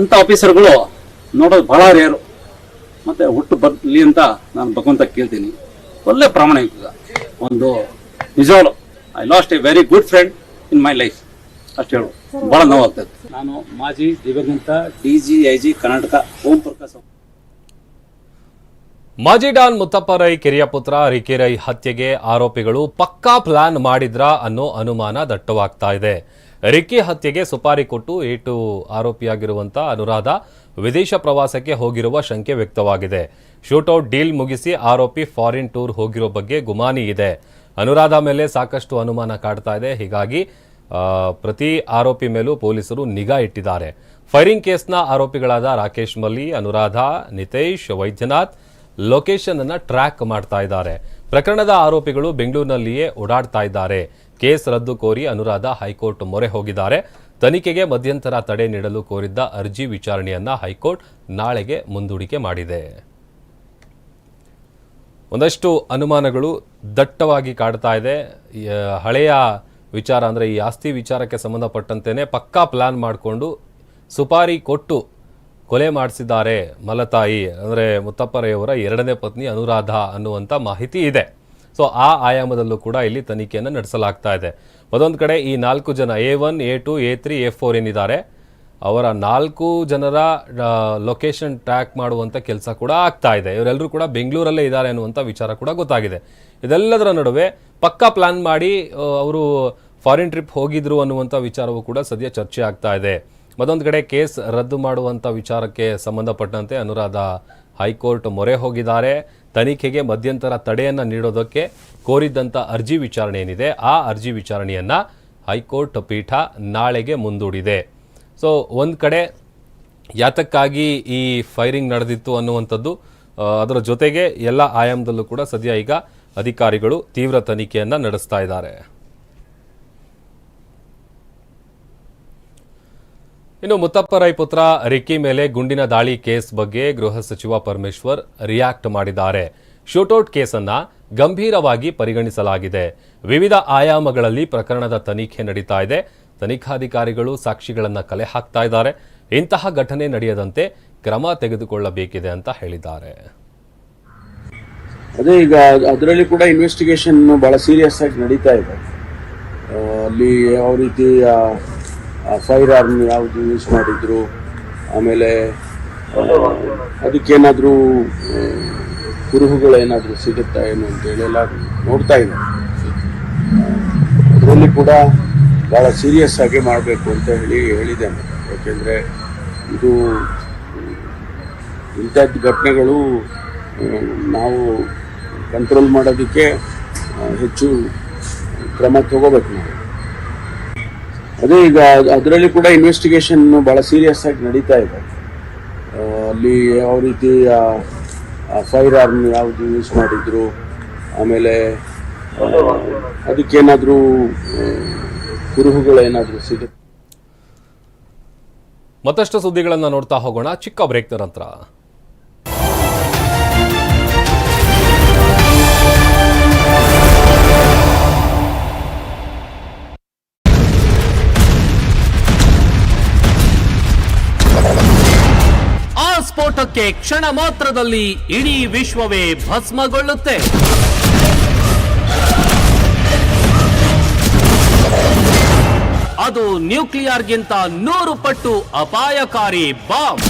ಅಂಥ ಆಫೀಸರ್ಗಳು ನೋಡೋದು ಬಹಳ ರೇರು ಮತ್ತೆ ಹುಟ್ಟು ಬರಲಿ ಅಂತ ನಾನು ಭಗವಂತ ಕೇಳ್ತೀನಿ. ಒಳ್ಳೆ ಪ್ರಾಮಾಣಿಕ ಒಂದು ನಿಜವಾಗ್ಲು I lost a very good friend in my life ಅಷ್ಟು ಹೇಳು. ಬಹಳ ನೋವಾಗ್ತದೆ. ನಾನು ಮಾಜಿ ದಿವಂಗತ D G I G Karnataka Om Prakash. ಮಾಜಿ ಡಾನ್ ಮುತ್ತಪ್ಪ ರೈ ಕಿರಿಯ ಪುತ್ರ ರಿಕಿ ರೈ ಹತ್ಯೆಗೆ ಆರೋಪಿಗಳು ಪಕ್ಕಾ ಪ್ಲಾನ್ ಮಾಡಿದ್ರ ಅನ್ನೋ ಅನುಮಾನ ದಟ್ಟವಾಗ್ತಾ ಇದೆ. ರಿಕ್ಕಿ ಹತ್ಯೆಗೆ ಸುಪಾರಿ ಕೊಟ್ಟು ಏಟು ಆರೋಪಿಯಾಗಿರುವಂತ ಅನುರಾಧ ವಿದೇಶ ಪ್ರವಾಸಕ್ಕೆ ಹೋಗಿರುವ ಶಂಕೆ ವ್ಯಕ್ತವಾಗಿದೆ. ಶೂಟೌಟ್ ಡೀಲ್ ಮುಗಿಸಿ ಆರೋಪಿ ಫಾರಿನ್ ಟೂರ್ ಹೋಗಿರೋ ಬಗ್ಗೆ ಗುಮಾನಿ ಇದೆ. ಅನುರಾಧ ಮೇಲೆ ಸಾಕಷ್ಟು ಅನುಮಾನ ಕಾಡ್ತಾ ಇದೆ. ಹೀಗಾಗಿ ಪ್ರತಿ ಆರೋಪಿ ಮೇಲೂ ಪೊಲೀಸರು ನಿಗಾ ಇಟ್ಟಿದ್ದಾರೆ. ಫೈರಿಂಗ್ ಕೇಸ್ನ ಆರೋಪಿಗಳಾದ ರಾಕೇಶ್ ಮಲ್ಲಿ, ಅನುರಾಧ, ನಿತೇಶ್, ವೈದ್ಯನಾಥ್ ಲೊಕೇಶನ್ ಅನ್ನು ಟ್ರ್ಯಾಕ್ ಮಾಡ್ತಾ ಇದ್ದಾರೆ. ಪ್ರಕರಣದ ಆರೋಪಿಗಳು ಬೆಂಗಳೂರಿನಲ್ಲಿಯೇ ಓಡಾಡ್ತಾ ಇದ್ದಾರೆ. ಕೇಸ್ ರದ್ದು ಕೋರಿ ಅನುರಾಧ ಹೈಕೋರ್ಟ್ ಮೊರೆ ಹೋಗಿದ್ದಾರೆ. ತನಿಖೆಗೆ ಮಧ್ಯಂತರ ತಡೆ ನೀಡಲು ಕೋರಿದ್ದ ಅರ್ಜಿ ವಿಚಾರಣೆಯನ್ನ ಹೈಕೋರ್ಟ್ ನಾಳೆಗೆ ಮುಂದೂಡಿಕೆ ಮಾಡಿದೆ. ಒಂದಷ್ಟು ಅನುಮಾನಗಳು ದಟ್ಟವಾಗಿ ಕಾಡ್ತಾ ಇದೆ. ಹಳೆಯ ವಿಚಾರ ಅಂದರೆ ಈ ಆಸ್ತಿ ವಿಚಾರಕ್ಕೆ ಸಂಬಂಧಪಟ್ಟಂತೆಯೇ ಪಕ್ಕಾ ಪ್ಲ್ಯಾನ್ ಮಾಡಿಕೊಂಡು ಸುಪಾರಿ ಕೊಟ್ಟು ಕೊಲೆ ಮಾಡಿಸಿದ್ದಾರೆ ಮಲತಾಯಿ. ಅಂದರೆ ಮುತ್ತಪ್ಪರೆಯವರ ಎರಡನೇ ಪತ್ನಿ ಅನುರಾಧ ಅನ್ನುವಂಥ ಮಾಹಿತಿ ಇದೆ. ಸೊ ಆ ಆಯಾಮದಲ್ಲೂ ಕೂಡ ಇಲ್ಲಿ ತನಿಖೆಯನ್ನು ನಡೆಸಲಾಗ್ತಾ ಇದೆ. ಮತ್ತೊಂದು ಕಡೆ ಈ ನಾಲ್ಕು ಜನ A one A two A three A four ಏನಿದ್ದಾರೆ, ಅವರ ನಾಲ್ಕು ಜನರ ಲೊಕೇಶನ್ ಟ್ರ್ಯಾಕ್ ಮಾಡುವಂಥ ಕೆಲಸ ಕೂಡ ಆಗ್ತಾ ಇದೆ. ಇವರೆಲ್ಲರೂ ಕೂಡ ಬೆಂಗಳೂರಲ್ಲೇ ಇದ್ದಾರೆ ಅನ್ನುವಂಥ ವಿಚಾರ ಕೂಡ ಗೊತ್ತಾಗಿದೆ. ಇದೆಲ್ಲದರ ನಡುವೆ ಪಕ್ಕಾ ಪ್ಲಾನ್ ಮಾಡಿ ಅವರು ಫಾರಿನ್ ಟ್ರಿಪ್ ಹೋಗಿದ್ರು ಅನ್ನುವಂಥ ವಿಚಾರವೂ ಕೂಡ ಸದ್ಯ ಚರ್ಚೆ ಆಗ್ತಾ ಇದೆ. ಮತ್ತೊಂದು ಕಡೆ ಕೇಸ್ ರದ್ದು ಮಾಡುವಂಥ ವಿಚಾರಕ್ಕೆ ಸಂಬಂಧಪಟ್ಟಂತೆ ಅನುರಾಧ ಹೈಕೋರ್ಟ್ ಮೊರೆ ಹೋಗಿದ್ದಾರೆ. ತನಿಖೆಗೆ ಮಧ್ಯಂತರ ತಡೆಯನ್ನು ನೀಡೋದಕ್ಕೆ ಕೋರಿದ್ದಂಥ ಅರ್ಜಿ ವಿಚಾರಣೆ ಏನಿದೆ, ಆ ಅರ್ಜಿ ವಿಚಾರಣೆಯನ್ನು ಹೈಕೋರ್ಟ್ ಪೀಠ ನಾಳೆಗೆ ಮುಂದೂಡಿದೆ. ಸೊ ಒಂದು ಕಡೆ ಯಾತಕ್ಕಾಗಿ ಈ ಫೈರಿಂಗ್ ನಡೆದಿತ್ತು ಅನ್ನುವಂಥದ್ದು ಅದರ ಜೊತೆಗೆ ಎಲ್ಲ ಆಯಾಮದಲ್ಲೂ ಕೂಡ ಸದ್ಯ ಈಗ ಅಧಿಕಾರಿಗಳು ತೀವ್ರ ತನಿಖೆಯನ್ನ ನಡೆಸ್ತಾ ಇದ್ದಾರೆ. ಇನ್ನು ಮುತ್ತಪ್ಪ ರೈ ಪುತ್ರ ರಿಕ್ಕಿ ಮೇಲೆ ಗುಂಡಿನ ದಾಳಿ ಕೇಸ್ ಬಗ್ಗೆ ಗೃಹ ಸಚಿವ ಪರಮೇಶ್ವರ್ ರಿಯಾಕ್ಟ್ ಮಾಡಿದ್ದಾರೆ. ಶೂಟೌಟ್ ಕೇಸನ್ನು ಗಂಭೀರವಾಗಿ ಪರಿಗಣಿಸಲಾಗಿದೆ. ವಿವಿಧ ಆಯಾಮಗಳಲ್ಲಿ ಪ್ರಕರಣದ ತನಿಖೆ ನಡೀತಾ ಇದೆ. ತನಿಖಾಧಿಕಾರಿಗಳು ಸಾಕ್ಷಿಗಳನ್ನು ಕಲೆ ಹಾಕ್ತಾ ಇದ್ದಾರೆ. ಇಂತಹ ಘಟನೆ ನಡೆಯದಂತೆ ಕ್ರಮ ತೆಗೆದುಕೊಳ್ಳಬೇಕಿದೆ ಅಂತ ಹೇಳಿದ್ದಾರೆ. ಅದೇ ಈಗ ಅದರಲ್ಲಿ ಕೂಡ ಇನ್ವೆಸ್ಟಿಗೇಷನ್ ಬಹಳ ಸೀರಿಯಸ್ ಆಗಿ ನಡೀತಾ ಇದೆ. ಅಲ್ಲಿ ಯಾವ ರೀತಿ ಫೈರ್ ಆರ್ಮ್ ಯಾವುದು ಯೂಸ್ ಮಾಡಿದ್ರು, ಆಮೇಲೆ ಅದಕ್ಕೇನಾದರೂ ಕುರುಹುಗಳೇನಾದರೂ ಸಿಗುತ್ತಾ ಏನು ಅಂತೇಳಿ ಎಲ್ಲ ನೋಡ್ತಾ ಇದ್ದಾರೆ ಅದರಲ್ಲಿ ಕೂಡ ಭಾಳ ಸೀರಿಯಸ್ ಆಗಿ ಮಾಡಬೇಕು ಅಂತ ಹೇಳಿ ಹೇಳಿದ್ದೇನೆ. ಯಾಕೆಂದರೆ ಇದು ಇಂಥದ್ದು ಘಟನೆಗಳು ನಾವು ಕಂಟ್ರೋಲ್ ಮಾಡೋದಕ್ಕೆ ಹೆಚ್ಚು ಕ್ರಮ ತಗೋಬೇಕು ನಾವು. ಅದೇ ಈಗ ಅದರಲ್ಲಿ ಕೂಡ ಇನ್ವೆಸ್ಟಿಗೇಷನ್ ಭಾಳ ಸೀರಿಯಸ್ ಆಗಿ ನಡೀತಾ ಇದೆ. ಅಲ್ಲಿ ಯಾವ ರೀತಿ ಫೈರ್ ಆರ್ಮ್ ಯಾವುದು ಯೂಸ್ ಮಾಡಿದ್ರು, ಆಮೇಲೆ ಅದಕ್ಕೇನಾದರೂ ಕುರುಹುಗಳೇನಾದರೂ ಸಿಗುತ್ತೆ ಮತ್ತಷ್ಟು ಸುದ್ದಿಗಳನ್ನು ನೋಡ್ತಾ ಹೋಗೋಣ ಚಿಕ್ಕ ಬ್ರೇಕ್ ನಂತರ. ಸ್ಫೋಟಕ್ಕೆ ಕ್ಷಣ ಮಾತ್ರದಲ್ಲಿ ಇಡೀ ವಿಶ್ವವೇ ಭಸ್ಮಗೊಳ್ಳುತ್ತೆ. ಅದು ನ್ಯೂಕ್ಲಿಯರ್ಗಿಂತ ನೂರು ಪಟ್ಟು ಅಪಾಯಕಾರಿ ಬಾಂಬ್.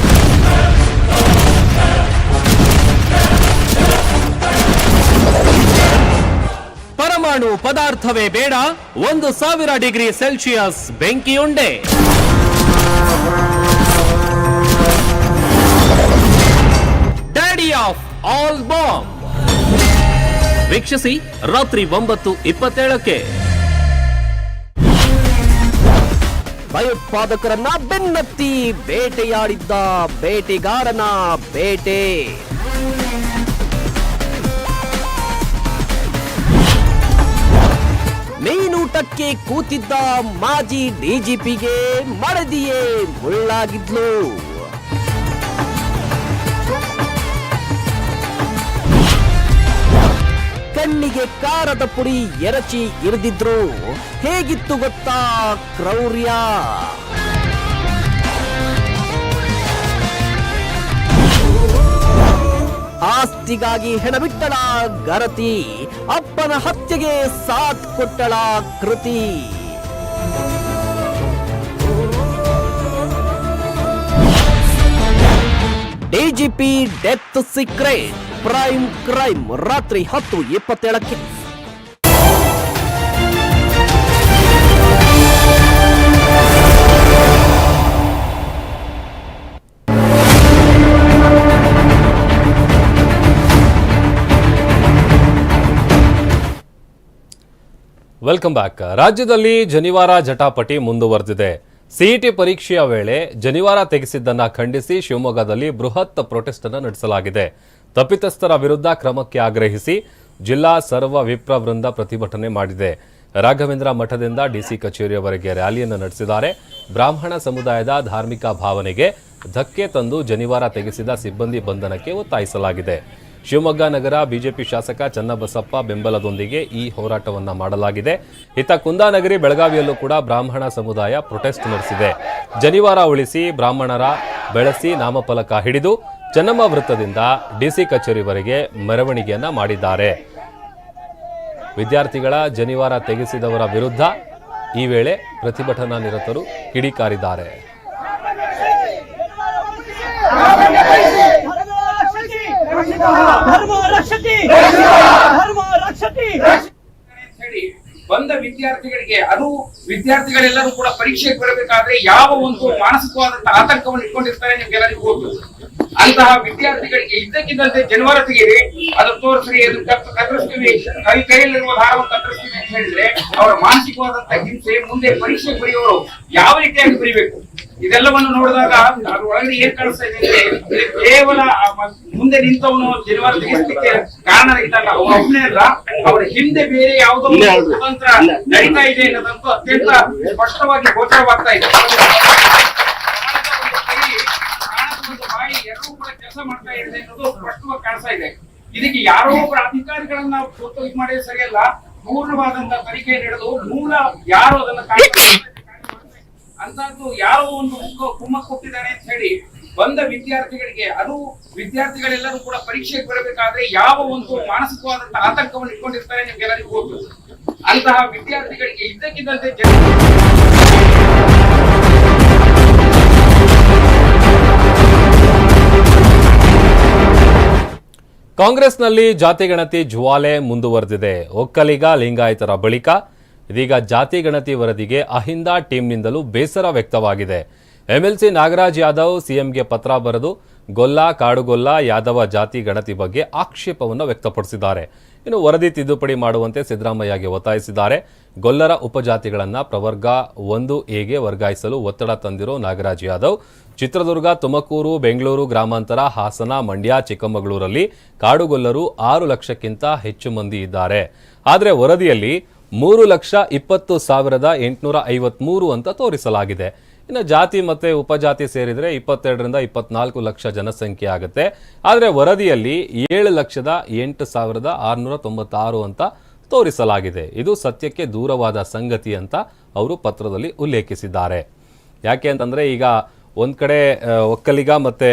ಪರಮಾಣು ಪದಾರ್ಥವೇ ಬೇಡ, ಒಂದು ಸಾವಿರ ಡಿಗ್ರಿ ಸೆಲ್ಸಿಯಸ್ ಬೆಂಕಿಯುಂಡೆ. ಆಫ್ ಆಲ್ ಬಾಂಬ್ ವೀಕ್ಷಿಸಿ ರಾತ್ರಿ ಒಂಬತ್ತು ಇಪ್ಪತ್ತೇಳಕ್ಕೆ. ಭಯೋತ್ಪಾದಕರನ್ನ ಬೆನ್ನತ್ತಿ ಬೇಟೆಯಾಡಿದ್ದ ಬೇಟೆಗಾರನ ಬೇಟೆ. ಮೀನೂಟಕ್ಕೆ ಕೂತಿದ್ದ ಮಾಜಿ ಡಿಜಿಪಿಗೆ ಮಡದಿಯೇ ಮುಳ್ಳಾಗಿದ್ಲು. ಕಣ್ಣಿಗೆ ಕಾರದ ಪುಡಿ ಎರಚಿ ಇರಿದಿದ್ರು. ಹೇಗಿತ್ತು ಗೊತ್ತಾ, ಕ್ರೌರ್ಯ? ಆಸ್ತಿಗಾಗಿ ಹೆಣಬಿಟ್ಟಳ ಗರತಿ, ಅಪ್ಪನ ಹತ್ಯೆಗೆ ಸಾಥ್ ಕೊಟ್ಟಳ Kriti. DGP death secret. Prime crime ರಾತ್ರಿ ಹತ್ತು ಇಪ್ಪತ್ತೇಳಕ್ಕೆ. ವೆಲ್ಕಮ್ ಬ್ಯಾಕ್ ರಾಜ್ಯದಲ್ಲಿ ಜನಿವಾರ ಜಟಾಪಟಿ ಮುಂದುವರೆದಿದೆ. ಸಿಇಟಿ ಪರೀಕ್ಷೆಯ ವೇಳೆ ಜನಿವಾರ ತೆಗೆಸಿದ್ದನ್ನು ಖಂಡಿಸಿ ಶಿವಮೊಗ್ಗದಲ್ಲಿ ಬೃಹತ್ ಪ್ರೊಟೆಸ್ಟ್ ಅನ್ನು ನಡೆಸಲಾಗಿದೆ. ತಪ್ಪಿತಸ್ಥರ ವಿರುದ್ಧ ಕ್ರಮಕ್ಕೆ ಆಗ್ರಹಿಸಿ ಜಿಲ್ಲಾ ಸರ್ವ ವಿಪ್ರ ವೃಂದ ಪ್ರತಿಭಟನೆ ಮಾಡಿದೆ. ರಾಘವೇಂದ್ರ ಮಠದಿಂದ ಡಿಸಿ ಕಚೇರಿಯವರೆಗೆ ರ್ಯಾಲಿಯನ್ನು ನಡೆಸಿದ್ದಾರೆ. ಬ್ರಾಹ್ಮಣ ಸಮುದಾಯದ ಧಾರ್ಮಿಕ ಭಾವನೆಗೆ ಧಕ್ಕೆ ತಂದು ಜನಿವಾರ ತೆಗೆಸಿದ ಸಿಬ್ಬಂದಿ ಬಂಧನಕ್ಕೆ ಒತ್ತಾಯಿಸಲಾಗಿದೆ. ಶಿವಮೊಗ್ಗ ನಗರ ಬಿಜೆಪಿ ಶಾಸಕ ಚನ್ನಬಸಪ್ಪ ಬೆಂಬಲದೊಂದಿಗೆ ಈ ಹೋರಾಟವನ್ನು ಮಾಡಲಾಗಿದೆ. ಇತ್ತ ಕುಂದಾನಗರಿ ಬೆಳಗಾವಿಯಲ್ಲೂ ಕೂಡ ಬ್ರಾಹ್ಮಣ ಸಮುದಾಯ ಪ್ರೊಟೆಸ್ಟ್ ನಡೆಸಿದೆ. ಜನಿವಾರ ಉಳಿಸಿ ಬ್ರಾಹ್ಮಣರ ಬೆಳೆಸಿ ನಾಮಫಲಕ ಹಿಡಿದು ಚೆನ್ನಮ್ಮ ವೃತ್ತದಿಂದ ಡಿಸಿ ಕಚೇರಿವರೆಗೆ ಮೆರವಣಿಗೆಯನ್ನು ಮಾಡಿದ್ದಾರೆ. ವಿದ್ಯಾರ್ಥಿಗಳ ಜನಿವಾರ ತೆಗೆಸಿದವರ ವಿರುದ್ಧ ಈ ವೇಳೆ ಪ್ರತಿಭಟನಾ ನಿರತರು ಕಿಡಿಕಾರಿದ್ದಾರೆ. ಬಂದ ವಿದ್ಯಾರ್ಥಿಗಳಿಗೆ ಅದು ವಿದ್ಯಾರ್ಥಿಗಳೆಲ್ಲರೂ ಕೂಡ ಪರೀಕ್ಷೆಗೆ ಬರಬೇಕಾದ್ರೆ ಯಾವ ಒಂದು ಮಾನಸಿಕವಾದಂತಹ ಆತಂಕವನ್ನು ಇಟ್ಕೊಂಡಿರ್ತಾರೆ ನಿಮ್ಗೆಲ್ಲರಿಗೂ ಗೊತ್ತು. ಅಂತಹ ವಿದ್ಯಾರ್ಥಿಗಳಿಗೆ ಇದ್ದಕ್ಕಿದ್ದಂತೆ ಜನವರ ತೆಗೀರಿ ಅದು ತೋರಿಸ್ರಿ ಅದು ಕತ್- ಕತ್ತರಿಸ್ತೀವಿ ಕೈ ಕೈಯಲ್ಲಿರುವ ದಾರವನ್ನು ಕತ್ತರಿಸ್ತೀವಿ ಅಂತ ಹೇಳಿದ್ರೆ ಅವರ ಮಾನಸಿಕವಾದಂತಹ ಹಿಂಸೆ ಮುಂದೆ ಪರೀಕ್ಷೆ ಬರೆಯೋರು ಯಾವ ರೀತಿಯಾಗಿ ಬರೀಬೇಕು? ಇದೆಲ್ಲವನ್ನು ನೋಡಿದಾಗ ನಾನು ಒಳಗಡೆ ಏನ್ ಕಾಣಿಸ್ತಾ ಇದೆ ಅಂದ್ರೆ ಕೇವಲ ಮುಂದೆ ನಿಂತವನು ಜನವರ ತೆಗೆಸಲಿಕ್ಕೆ ಕಾರಣ ಇದ್ದಾಗ ಅವನ ಒಬ್ಬನೇ ಅಲ್ಲ ಅವರ ಹಿಂದೆ ಬೇರೆ ಯಾವುದೋ ಒಂದು ಕುತಂತ್ರ ನಡೀತಾ ಇದೆ ಅನ್ನೋದಂತೂ ಅತ್ಯಂತ ಸ್ಪಷ್ಟವಾಗಿ ಗೋಚರವಾಗ್ತಾ ಇದೆ. ಕೆಲಸ ಮಾಡ್ತಾ ಇದೆ ಅನ್ನೋದು ಸ್ಪಷ್ಟವಾಗಿ ಕಾಣಿಸ್ತಾ ಇದೆ. ಇದಕ್ಕೆ ಯಾರೋ ಒಬ್ಬರ ಅಧಿಕಾರಿಗಳನ್ನ ಗೊತ್ತು ಇದು ಮಾಡಿದ್ರೆ ಸರಿಯಲ್ಲ. ಪೂರ್ಣವಾದಂತ ತನಿಖೆ ನಡೆದು ಮೂಲ ಯಾರು ಅದನ್ನ ಅಂತದ್ದು ಯಾರೋ ಒಂದು ಕುಮ್ಮ- ಕೊಟ್ಟಿದ್ದಾರೆ ಅಂತ ಹೇಳಿ ಬಂದ ವಿದ್ಯಾರ್ಥಿಗಳಿಗೆ, ಅದು ವಿದ್ಯಾರ್ಥಿಗಳೆಲ್ಲರೂ ಕೂಡ ಪರೀಕ್ಷೆಗೆ ಬರಬೇಕಾದ್ರೆ ಯಾವ ಒಂದು ಮಾನಸಿಕವಾದಂತಹ ಆತಂಕವನ್ನು ಇಟ್ಕೊಂಡಿರ್ತಾರೆ ನಿಮ್ಗೆಲ್ಲರಿಗೂ ಗೊತ್ತು. ಅಂತಹ ವಿದ್ಯಾರ್ಥಿಗಳಿಗೆ ಇದ್ದಕ್ಕಿದ್ದಂತೆ ಜನ ಕಾಂಗ್ರೆಸ್ನಲ್ಲಿ ಜಾತಿಗಣತಿ ಜ್ವಾಲೆ ಮುಂದುವರೆದಿದೆ. ಒಕ್ಕಲಿಗ ಲಿಂಗಾಯತರ ಬಳಿಕ ಇದೀಗ ಜಾತಿ ಗಣತಿ ವರದಿಗೆ ಅಹಿಂದ ಟೀಮ್ನಿಂದಲೂ ಬೇಸರ ವ್ಯಕ್ತವಾಗಿದೆ. ಎಂಎಲ್ಸಿ ನಾಗರಾಜ್ ಯಾದವ್ ಸಿಎಂಗೆ ಪತ್ರ ಬರೆದು ಗೊಲ್ಲ ಕಾಡುಗೊಲ್ಲ ಯಾದವ ಜಾತಿ ಗಣತಿ ಬಗ್ಗೆ ಆಕ್ಷೇಪವನ್ನು ವ್ಯಕ್ತಪಡಿಸಿದ್ದಾರೆ. ಇನ್ನು ವರದಿ ತಿದ್ದುಪಡಿ ಮಾಡುವಂತೆ ಸಿದ್ದರಾಮಯ್ಯಗೆ ಒತ್ತಾಯಿಸಿದ್ದಾರೆ. ಗೊಲ್ಲರ ಉಪಜಾತಿಗಳನ್ನು ಪ್ರವರ್ಗ ಒಂದು ಎಗೆ ವರ್ಗಾಯಿಸಲು ಒತ್ತಡ ತಂದಿರೋ ನಾಗರಾಜ್ ಯಾದವ್, ಚಿತ್ರದುರ್ಗ, ತುಮಕೂರು, ಬೆಂಗಳೂರು ಗ್ರಾಮಾಂತರ, ಹಾಸನ, ಮಂಡ್ಯ, ಚಿಕ್ಕಮಗಳೂರಲ್ಲಿ ಕಾಡುಗೊಲ್ಲರು ಆರು ಲಕ್ಷಕ್ಕಿಂತ ಹೆಚ್ಚು ಮಂದಿ ಇದ್ದಾರೆ. ಆದರೆ ವರದಿಯಲ್ಲಿ ಮೂರು ಲಕ್ಷ ಇಪ್ಪತ್ತು ಸಾವಿರದ ಎಂಟುನೂರ ಐವತ್ಮೂರು ಅಂತ ತೋರಿಸಲಾಗಿದೆ. ಇನ್ನು ಜಾತಿ ಮತ್ತು ಉಪಜಾತಿ ಸೇರಿದರೆ ಇಪ್ಪತ್ತೆರಡರಿಂದ ಇಪ್ಪತ್ನಾಲ್ಕು ಲಕ್ಷ ಜನಸಂಖ್ಯೆ ಆಗುತ್ತೆ. ಆದರೆ ವರದಿಯಲ್ಲಿ ಏಳು ಲಕ್ಷದ ಎಂಟು ಸಾವಿರದ ಆರುನೂರ ತೊಂಬತ್ತಾರು ಅಂತ ತೋರಿಸಲಾಗಿದೆ. ಇದು ಸತ್ಯಕ್ಕೆ ದೂರವಾದ ಸಂಗತಿ ಅಂತ ಅವರು ಪತ್ರದಲ್ಲಿ ಉಲ್ಲೇಖಿಸಿದ್ದಾರೆ. ಯಾಕೆ ಅಂತಂದರೆ ಈಗ ಒಂದು ಕಡೆ ಒಕ್ಕಲಿಗ ಮತ್ತು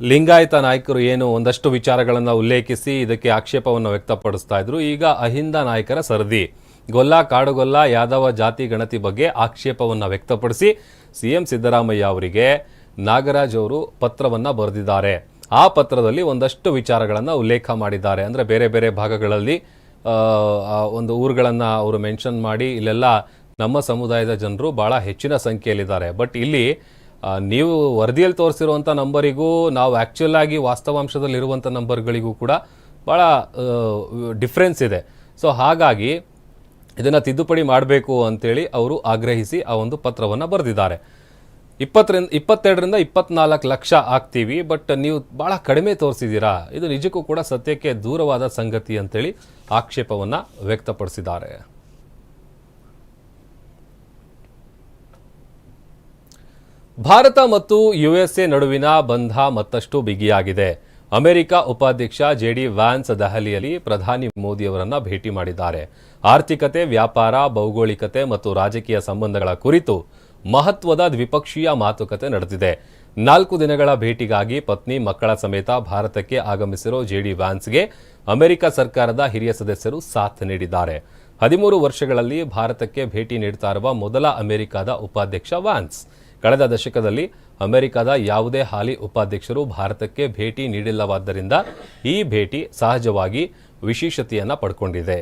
ಲಿಂಗಾಯತ ನಾಯಕರು ಏನು ಒಂದಷ್ಟು ವಿಚಾರಗಳನ್ನು ಉಲ್ಲೇಖಿಸಿ ಇದಕ್ಕೆ ಆಕ್ಷೇಪವನ್ನು ವ್ಯಕ್ತಪಡಿಸ್ತಾ ಇದ್ರು. ಈಗ ಅಹಿಂದ ನಾಯಕರ ಸರದಿ. ಗೊಲ್ಲ, ಕಾಡುಗೊಲ್ಲ, ಯಾದವ ಜಾತಿ ಗಣತಿ ಬಗ್ಗೆ ಆಕ್ಷೇಪವನ್ನು ವ್ಯಕ್ತಪಡಿಸಿ ಸಿಎಂ ಸಿದ್ದರಾಮಯ್ಯ ಅವರಿಗೆ ನಾಗರಾಜ್ ಅವರು ಪತ್ರವನ್ನು ಬರೆದಿದ್ದಾರೆ. ಆ ಪತ್ರದಲ್ಲಿ ಒಂದಷ್ಟು ವಿಚಾರಗಳನ್ನು ಉಲ್ಲೇಖ ಮಾಡಿದ್ದಾರೆ. ಅಂದರೆ ಬೇರೆ ಬೇರೆ ಭಾಗಗಳಲ್ಲಿ ಒಂದು ಊರುಗಳನ್ನು ಅವರು ಮೆನ್ಷನ್ ಮಾಡಿ ಇಲ್ಲೆಲ್ಲ ನಮ್ಮ ಸಮುದಾಯದ ಜನರು ಭಾಳ ಹೆಚ್ಚಿನ ಸಂಖ್ಯೆಯಲ್ಲಿದ್ದಾರೆ. ಬಟ್ ಇಲ್ಲಿ ನೀವು ವರದಿಯಲ್ಲಿ ತೋರಿಸಿರುವಂಥ ನಂಬರಿಗೂ, ನಾವು ಆ್ಯಕ್ಚುಲ್ ಆಗಿ ವಾಸ್ತವಾಂಶದಲ್ಲಿರುವಂಥ ನಂಬರ್ಗಳಿಗೂ ಕೂಡ ಭಾಳ ಡಿಫ್ರೆನ್ಸ್ ಇದೆ. ಸೊ ಹಾಗಾಗಿ ಇದನ್ನು ತಿದ್ದುಪಡಿ ಮಾಡಬೇಕು ಅಂತೇಳಿ ಅವರು ಆಗ್ರಹಿಸಿ ಆ ಒಂದು ಪತ್ರವನ್ನು ಬರೆದಿದ್ದಾರೆ. ಇಪ್ಪತ್ತರಿಂದ, ಇಪ್ಪತ್ತೆರಡರಿಂದ ಇಪ್ಪತ್ನಾಲ್ಕು ಲಕ್ಷ ಆಗ್ತೀವಿ, ಬಟ್ ನೀವು ಭಾಳ ಕಡಿಮೆ ತೋರಿಸಿದ್ದೀರಾ? ಇದು ನಿಜಕ್ಕೂ ಕೂಡ ಸತ್ಯಕ್ಕೆ ದೂರವಾದ ಸಂಗತಿ ಅಂತೇಳಿ ಆಕ್ಷೇಪವನ್ನು ವ್ಯಕ್ತಪಡಿಸಿದ್ದಾರೆ. ಭಾರತ ಮತ್ತು ಯುಎಸ್ಎ ನಡುವಿನ ಬಂಧ ಮತ್ತಷ್ಟು ಬಿಗಿಯಾಗಿದೆ. ಅಮೆರಿಕ ಉಪಾಧ್ಯಕ್ಷ ಜೆಡಿ ವ್ಯಾನ್ಸ್ ದೆಹಲಿಯಲ್ಲಿ ಪ್ರಧಾನಿ ಮೋದಿಯವರನ್ನ ಭೇಟಿ ಮಾಡಿದ್ದಾರೆ. ಆರ್ಥಿಕತೆ, ವ್ಯಾಪಾರ, ಭೌಗೋಳಿಕತೆ ಮತ್ತು ರಾಜಕೀಯ ಸಂಬಂಧಗಳ ಕುರಿತು ಮಹತ್ವದ ದ್ವಿಪಕ್ಷೀಯ ಮಾತುಕತೆ ನಡೆದಿದೆ. ನಾಲ್ಕು ದಿನಗಳ ಭೇಟಿಗಾಗಿ ಪತ್ನಿ, ಮಕ್ಕಳ ಸಮೇತ ಭಾರತಕ್ಕೆ ಆಗಮಿಸಿರೋ ಜೆಡಿ ವ್ಯಾನ್ಸ್ಗೆ ಅಮೆರಿಕ ಸರ್ಕಾರದ ಹಿರಿಯ ಸದಸ್ಯರು ಸಾಥ್ ನೀಡಿದ್ದಾರೆ. ಹದಿಮೂರು ವರ್ಷಗಳಲ್ಲಿ ಭಾರತಕ್ಕೆ ಭೇಟಿ ನೀಡುತ್ತಾ ಇರುವ ಮೊದಲ ಅಮೆರಿಕದ ಉಪಾಧ್ಯಕ್ಷ ವ್ಯಾನ್ಸ್. ಕಳೆದ ದಶಕದಲ್ಲಿ ಅಮೆರಿಕದ ಯಾವುದೇ ಹಾಲಿ ಉಪಾಧ್ಯಕ್ಷರು ಭಾರತಕ್ಕೆ ಭೇಟಿ ನೀಡಿಲ್ಲವಾದ್ದರಿಂದ ಈ ಭೇಟಿ ಸಹಜವಾಗಿ ವಿಶೇಷತೆಯನ್ನು ಪಡ್ಕೊಂಡಿದೆ.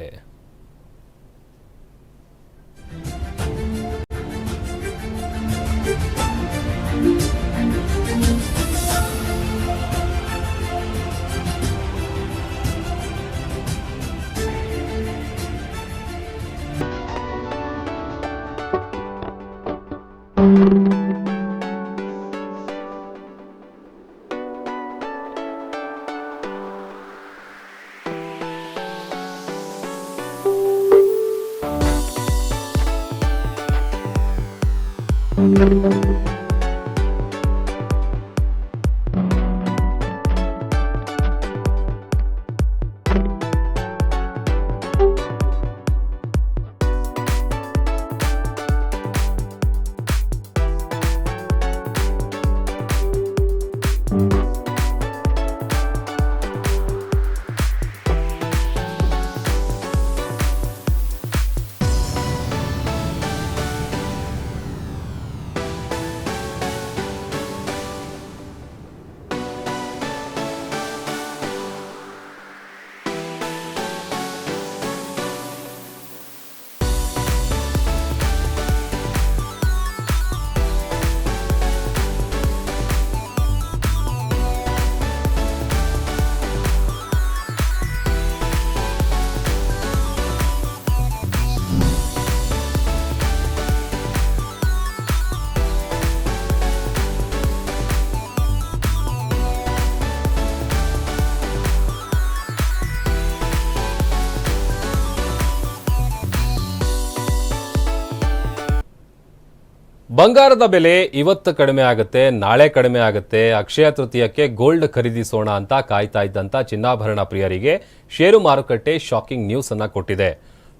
ಬಂಗಾರದ ಬೆಲೆ ಇವತ್ತು ಕಡಿಮೆ ಆಗುತ್ತೆ, ನಾಳೆ ಕಡಿಮೆ ಆಗುತ್ತೆ, ಅಕ್ಷಯ ತೃತೀಯಕ್ಕೆ ಗೋಲ್ಡ್ ಖರೀದಿಸೋಣ ಅಂತ ಕಾಯ್ತಾ ಇದ್ದಂತ ಚಿನ್ನಾಭರಣ ಪ್ರಿಯರಿಗೆ ಷೇರು ಮಾರುಕಟ್ಟೆ ಶಾಕಿಂಗ್ ನ್ಯೂಸ್ ಅನ್ನು ಕೊಟ್ಟಿದೆ.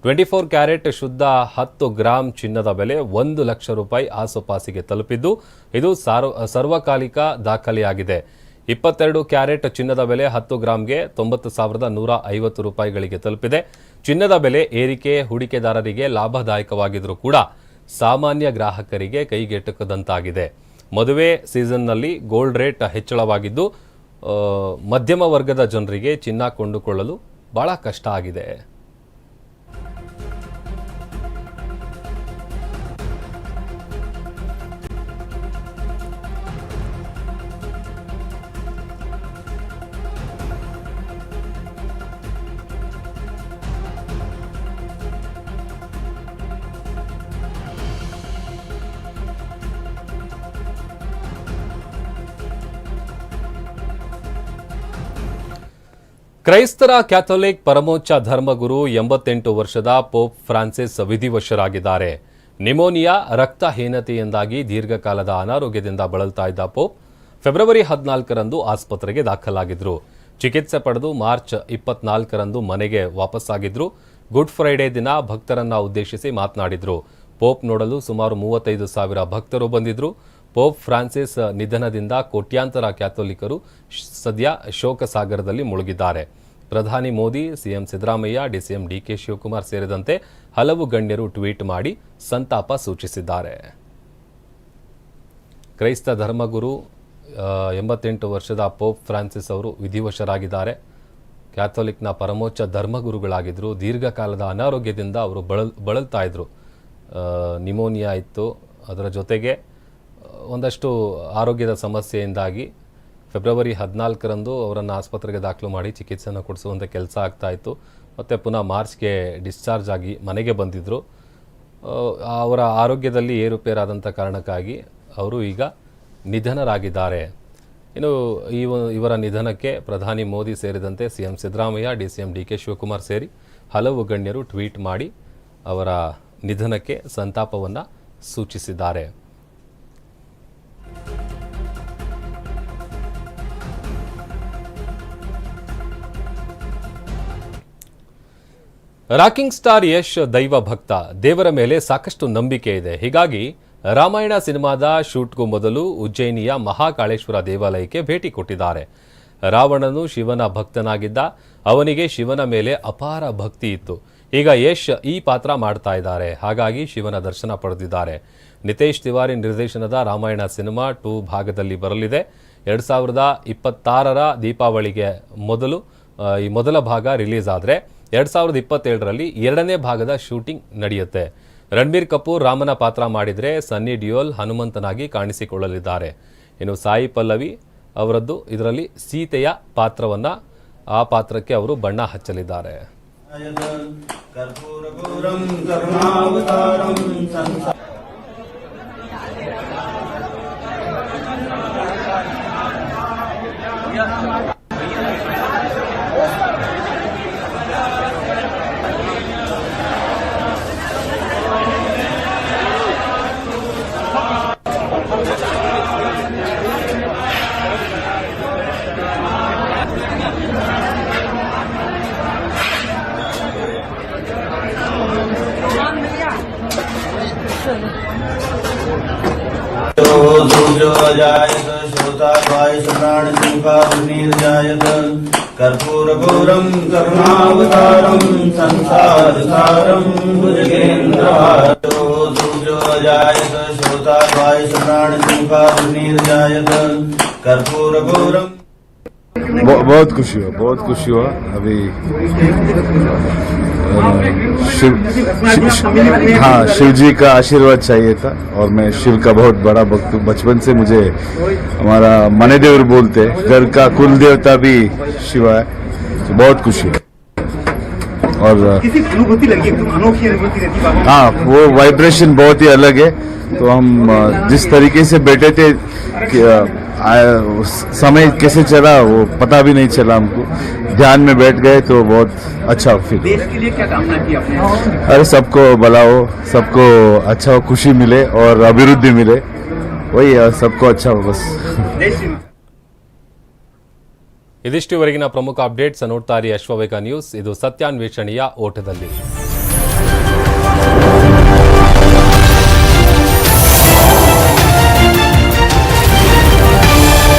ಟ್ವೆಂಟಿ ಫೋರ್ ಕ್ಯಾರೆಟ್ ಶುದ್ಧ ಹತ್ತು ಗ್ರಾಂ ಚಿನ್ನದ ಬೆಲೆ ಒಂದು ಲಕ್ಷ ರೂಪಾಯಿ ಆಸುಪಾಸಿಗೆ ತಲುಪಿದ್ದು, ಇದು ಸಾರ್ವ ಸರ್ವಕಾಲಿಕ ದಾಖಲೆಯಾಗಿದೆ. ಇಪ್ಪತ್ತೆರಡು ಕ್ಯಾರೆಟ್ ಚಿನ್ನದ ಬೆಲೆ ಹತ್ತು ಗ್ರಾಂಗೆ ತೊಂಬತ್ತು ಸಾವಿರದ ನೂರ ಐವತ್ತು ರೂಪಾಯಿಗಳಿಗೆ ತಲುಪಿದೆ. ಚಿನ್ನದ ಬೆಲೆ ಏರಿಕೆ, ಹೂಡಿಕೆದಾರರಿಗೆ ಲಾಭದಾಯಕವಾಗಿದ್ದರೂ ಕೂಡ ಸಾಮಾನ್ಯ ಗ್ರಾಹಕರಿಗೆ ಕೈಗೆಟುಕದಂತಾಗಿದೆ. ಮದುವೆ ಸೀಸನ್ನಲ್ಲಿ ಗೋಲ್ಡ್ ರೇಟ್ ಹೆಚ್ಚಳವಾಗಿದ್ದು ಮಧ್ಯಮ ವರ್ಗದ ಜನರಿಗೆ ಚಿನ್ನ ಕೊಂಡುಕೊಳ್ಳಲು ಭಾಳ ಕಷ್ಟ ಆಗಿದೆ. ಕ್ರೈಸ್ತರ ಕ್ಯಾಥೋಲಿಕ್ ಪರಮೋಚ್ಚ ಧರ್ಮಗುರು ಎಂಬತ್ತೆಂಟು ವರ್ಷದ ಪೋಪ್ ಫ್ರಾನ್ಸಿಸ್ ವಿಧಿವಶರಾಗಿದ್ದಾರೆ. ನಿಮೋನಿಯಾ ರಕ್ತಹೀನತೆಯಿಂದಾಗಿ ದೀರ್ಘಕಾಲದ ಅನಾರೋಗ್ಯದಿಂದ ಬಳಲ್ತಾ ಇದ್ದ ಪೋಪ್ ಫೆಬ್ರವರಿ ಹದಿನಾಲ್ಕರಂದು ಆಸ್ಪತ್ರೆಗೆ ದಾಖಲಾಗಿದ್ರು. ಚಿಕಿತ್ಸೆ ಪಡೆದು ಮಾರ್ಚ್ ಇಪ್ಪತ್ನಾಲ್ಕರಂದು ಮನೆಗೆ ವಾಪಸ್ಸಾಗಿದ್ರು. ಗುಡ್ ಫ್ರೈಡೇ ದಿನ ಭಕ್ತರನ್ನ ಉದ್ದೇಶಿಸಿ ಮಾತನಾಡಿದ್ರು. ಪೋಪ್ ನೋಡಲು ಸುಮಾರು ಮೂವತ್ತೈದು ಸಾವಿರ ಭಕ್ತರು ಬಂದಿದ್ರು. ಪೋಪ್ ಫ್ರಾನ್ಸಿಸ್ ನಿಧನದಿಂದ ಕೋಟ್ಯಾಂತರ ಕ್ಯಾಥೋಲಿಕರು ಸದ್ಯ ಶೋಕಸಾಗರದಲ್ಲಿ ಮುಳುಗಿದ್ದಾರೆ. ಪ್ರಧಾನಿ Modi, CM Siddaramaiah, DCM DK Shivakumar ಸೇರಿದಂತೆ ಹಲವು ಗಣ್ಯರು ಟ್ವೀಟ್ ಮಾಡಿ ಸಂತಾಪ ಸೂಚಿಸಿದ್ದಾರೆ. ಕ್ರೈಸ್ತ ಧರ್ಮಗುರು ಎಂಬತ್ತೆಂಟು ವರ್ಷದ ಪೋಪ್ ಫ್ರಾನ್ಸಿಸ್ ಅವರು ವಿಧಿವಶರಾಗಿದ್ದಾರೆ. ಕ್ಯಾಥೋಲಿಕ್ನ ಪರಮೋಚ್ಚ ಧರ್ಮಗುರುಗಳಾಗಿದ್ದರು ದೀರ್ಘಕಾಲದ ಅನಾರೋಗ್ಯದಿಂದ ಅವರು ಬಳಲ್, ಬಳಲ್ತಾ ಇದ್ದರು ನಿಮೋನಿಯಾ ಇತ್ತು. ಅದರ ಜೊತೆಗೆ ಒಂದಷ್ಟು ಆರೋಗ್ಯದ ಸಮಸ್ಯೆಯಿಂದಾಗಿ ಫೆಬ್ರವರಿ ಹದಿನಾಲ್ಕರಂದು ಅವರನ್ನು ಆಸ್ಪತ್ರೆಗೆ ದಾಖಲು ಮಾಡಿ ಚಿಕಿತ್ಸೆಯನ್ನು ಕೊಡಿಸುವಂಥ ಕೆಲಸ ಆಗ್ತಾ ಇತ್ತು. ಮತ್ತು ಪುನಃ ಮಾರ್ಚ್ಗೆ ಡಿಸ್ಚಾರ್ಜ್ ಆಗಿ ಮನೆಗೆ ಬಂದಿದ್ದರು ಅವರ ಆರೋಗ್ಯದಲ್ಲಿ ಏರುಪೇರಾದಂಥ ಕಾರಣಕ್ಕಾಗಿ ಅವರು ಈಗ ನಿಧನರಾಗಿದ್ದಾರೆ. ಇನ್ನು ಇವ ಇವರ ನಿಧನಕ್ಕೆ ಪ್ರಧಾನಿ ಮೋದಿ ಸೇರಿದಂತೆ C M Siddaramaiah D C M D K Shivakumar ಸೇರಿ ಹಲವು ಗಣ್ಯರು ಟ್ವೀಟ್ ಮಾಡಿ ಅವರ ನಿಧನಕ್ಕೆ ಸಂತಾಪವನ್ನು ಸೂಚಿಸಿದ್ದಾರೆ. ರಾಕಿಂಗ್ ಸ್ಟಾರ್ ಯಶ್ ದೈವ ಭಕ್ತ. ದೇವರ ಮೇಲೆ ಸಾಕಷ್ಟು ನಂಬಿಕೆ ಇದೆ. ಹೀಗಾಗಿ ರಾಮಾಯಣ ಸಿನಿಮಾದ ಶೂಟ್ಗೂ ಮೊದಲು ಉಜ್ಜಯಿನಿಯ ಮಹಾಕಾಳೇಶ್ವರ ದೇವಾಲಯಕ್ಕೆ ಭೇಟಿ ಕೊಟ್ಟಿದ್ದಾರೆ. ರಾವಣನು ಶಿವನ ಭಕ್ತನಾಗಿದ್ದ. ಅವನಿಗೆ ಶಿವನ ಮೇಲೆ ಅಪಾರ ಭಕ್ತಿ ಇತ್ತು. ಈಗ ಯಶ್ ಈ ಪಾತ್ರ ಮಾಡ್ತಾ ಇದ್ದಾರೆ. ಹಾಗಾಗಿ ಶಿವನ ದರ್ಶನ ಪಡೆದಿದ್ದಾರೆ. ನಿತೇಶ್ ತಿವಾರಿ ನಿರ್ದೇಶನದ ರಾಮಾಯಣ ಸಿನಿಮಾ ಟೂ ಭಾಗದಲ್ಲಿ ಬರಲಿದೆ. ಎರಡು ಸಾವಿರದ ಇಪ್ಪತ್ತಾರರ ದೀಪಾವಳಿಗೆ ಮೊದಲು ಈ ಮೊದಲ ಭಾಗ ರಿಲೀಸ್ ಆದರೆ ಎರಡು ಸಾವಿರದ ಇಪ್ಪತ್ತೇಳರಲ್ಲಿ ಎರಡನೇ ಭಾಗದ ಶೂಟಿಂಗ್ ನಡೆಯುತ್ತೆ. ರಣಬೀರ್ ಕಪೂರ್ ರಾಮನ ಪಾತ್ರ ಮಾಡಿದರೆ ಸನ್ನಿ ಡಿಯೋಲ್ ಹನುಮಂತನಾಗಿ ಕಾಣಿಸಿಕೊಳ್ಳಲಿದ್ದಾರೆ. ಇನ್ನು ಸಾಯಿ ಪಲ್ಲವಿ ಅವರದ್ದು ಇದರಲ್ಲಿ ಸೀತೆಯ ಪಾತ್ರವನ್ನು ಆ ಪಾತ್ರಕ್ಕೆ ಅವರು ಬಣ್ಣ ಹಚ್ಚಲಿದ್ದಾರೆ. क्षीरो जायत श्रोताद्वाय सुप्राणशङ्कानीर् जायत कर्पूरघोरम् करुणावतारम् संसारसारम् भुजगेन्द्रो दूजो जायत श्रोताद्वाय सुप्राणशङ्कानीर् जायत कर्पूरघोरम् बहु- बहुत खुशी हुआ बहुत खुशी हुआ अभी शिव हाँ शिव जी का आशीर्वाद चाहिए था और मैं शिव का बहुत बड़ा भक्त हूँ। बचपन से मुझे हमारा मनेदेवर बोलते हैं। घर का कुल देवता भी शिव है तो बहुत खुशी है। और रहती है वो वाइब्रेशन बहुत ही अलग है। तो हम जिस तरीके से बैठे थे कि, अ, आ- उस समय कैसे चला वो पता भी नहीं चला हमको ध्यान में बैठ गए तो बहुत अच्छा फील देश के लिए क्या कामना की आपने अरे सबको भला हो सबको अच्छा हो खुशी मिले और अभिवृद्धि मिले वही है, सबको अच्छा हो बस जय श्री राम ಇದಿಷ್ಟುವರೆಗಿನ ಪ್ರಮುಖ ಅಪ್ಡೇಟ್ಸ್ ನೋಡ್ತಾ ಇರಿ ಅಶ್ವವೇಗ ನ್ಯೂಸ್ ಇದು ಸತ್ಯಾನ್ವೇಷಣೆಯ ಓಟದಲ್ಲಿ